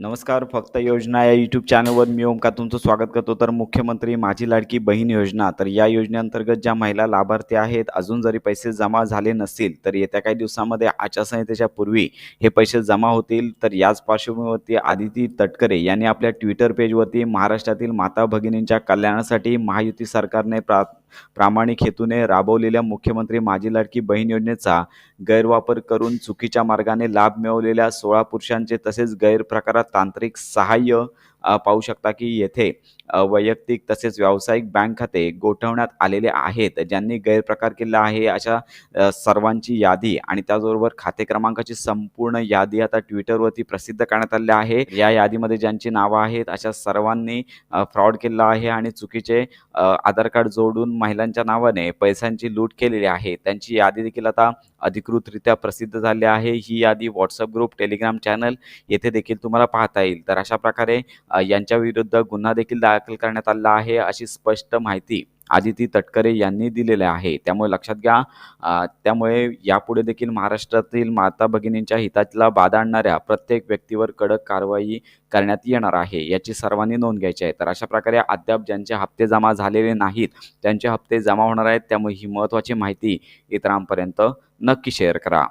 नमस्कार फक्त योजना या यूट्यूब चॅनलवर मी ओमका तुमचं स्वागत करतो. तर मुख्यमंत्री माझी लाडकी बहीण योजना. तर या योजनेअंतर्गत ज्या महिला लाभार्थी आहेत अजून जरी पैसे जमा झाले नसतील तर येत्या काही दिवसामध्ये आचारसंहितेच्या पूर्वी हे पैसे जमा होतील. तर याच पार्श्वभूमीवरती आदिती तटकरे यांनी आपल्या ट्विटर पेजवरती महाराष्ट्रातील माता भगिनींच्या कल्याणासाठी महायुती सरकारने प्रा प्रामाणिक हेतूने राबवलेल्या मुख्यमंत्री माझी लाडकी बहीण योजनेचा गैरवापर करून चुकीच्या मार्गाने लाभ मिळवलेल्या सोळा पुरुषांचे तसेच गैरप्रकारात तांत्रिक सहाय्य पाहू शकता की येथे वैयक्तिक तसेच व्यावसायिक बँक खाते गोठवण्यात आलेले आहेत ज्यांनी गैरप्रकार केला आहे अशा सर्वांची यादी आणि त्याचबरोबर खाते क्रमांकाची संपूर्ण यादी आता ट्विटरवरती प्रसिद्ध करण्यात आली आहे. या यादीमध्ये ज्यांची नावं आहेत अशा सर्वांनी फ्रॉड केला आहे आणि चुकीचे आधार कार्ड जोडून महिलांच्या नावाने पैशांची लूट केलेली आहे. त्यांची यादी देखील आता अधिकृतरित्या प्रसिद्ध झाली आहे. ही यादी व्हॉट्सअप ग्रुप टेलिग्राम चॅनल येथे देखील तुम्हाला पाहता येईल. तर अशा प्रकारे यांच्या विरुद्ध गुन्हा देखील दाखल करण्यात आला आहे अशी स्पष्ट माहिती आदिती तटकरे यांनी दिलेल्या आहे. त्यामुळे लक्षात घ्या त्यामुळे यापुढे देखील महाराष्ट्रातील माता भगिनींच्या हिताला बाधा आणणाऱ्या प्रत्येक व्यक्तीवर कडक कारवाई करण्यात येणार आहे याची सर्वांनी नोंद घ्यायची आहे. तर अशा प्रकारे अद्याप ज्यांचे हप्ते जमा झालेले नाहीत त्यांचे हप्ते जमा होणार आहेत त्यामुळे ही महत्त्वाची माहिती इतरांपर्यंत नक्की शेअर करा.